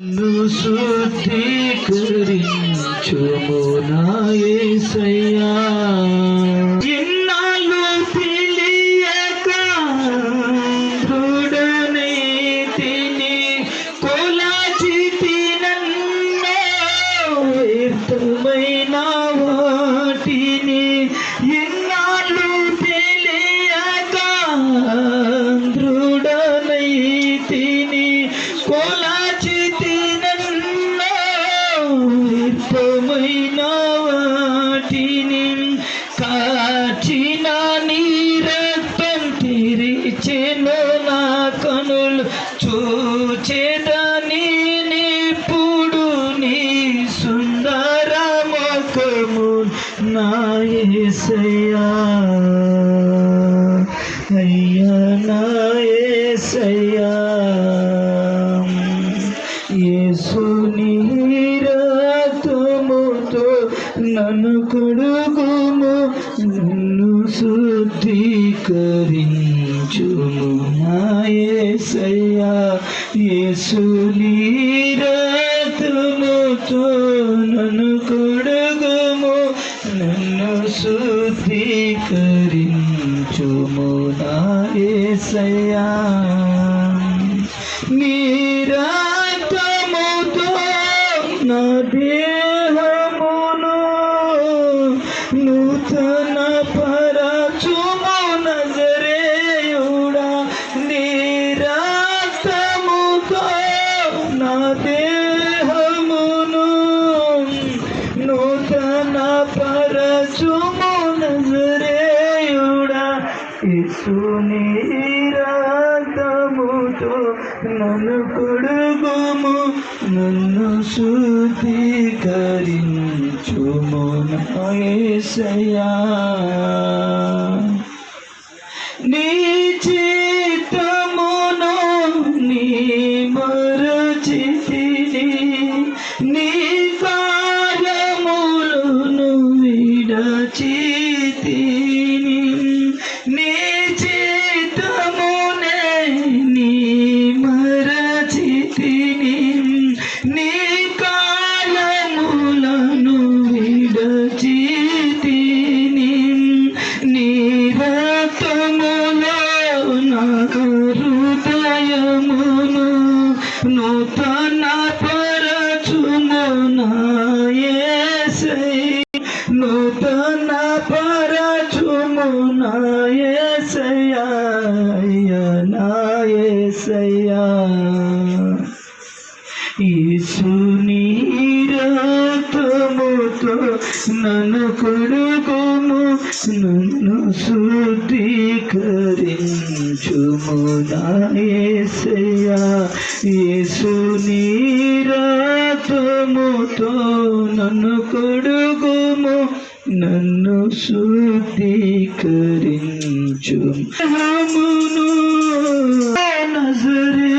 నన్ను శుద్ధీకరించుము నాయసయ్యా ఎన్నాళ్ళు తెలియక దృఢనైతిని కొలచితి నన్ను వాటిని ఎన్నాళ్ళు తెలియక దృఢనైతిని కొలచితి వాటిని కాచిన నీ రక్తం తిరిచెను నా కనులు. చూచేదని నిప్పుడు నీ సుందర ముఖము నాయసయ్యా అయ్యా నాయసయ్యా యేసుని నన్ను కొడుకుము నన్ను శుద్ధీకరించుము. నాయసయ్యా యేసుని రక్తముతో నన్ను కొడుకుము నన్ను శుద్ధీకరించుము. నాయసయ్యా మీరా నూతన పరచుము నజరేయుడా నీరాతముతో నా దేహమును. నూతన పరచుము నజరేయుడా ఇసుని రాతముతో నన్ను కొడుగుము నన్ను శుద్ధి నాయసయా నీ చిత్తమును నీ మరచితిని నీ కార్యములను విడచితిని నీ చిత్తమునే నీ మరచితిని నీ నూతన పరచుము నా యేసై నూతన పరచుము నా యేసయ్యా అయ్యా నన్ను కొడుకుము నన్ను శుద్ధీకరించుము నా యేసయ్యా యేసుని రక్తముతో నన్ను కొడుకుము నన్ను శుద్ధీకరించు నజరే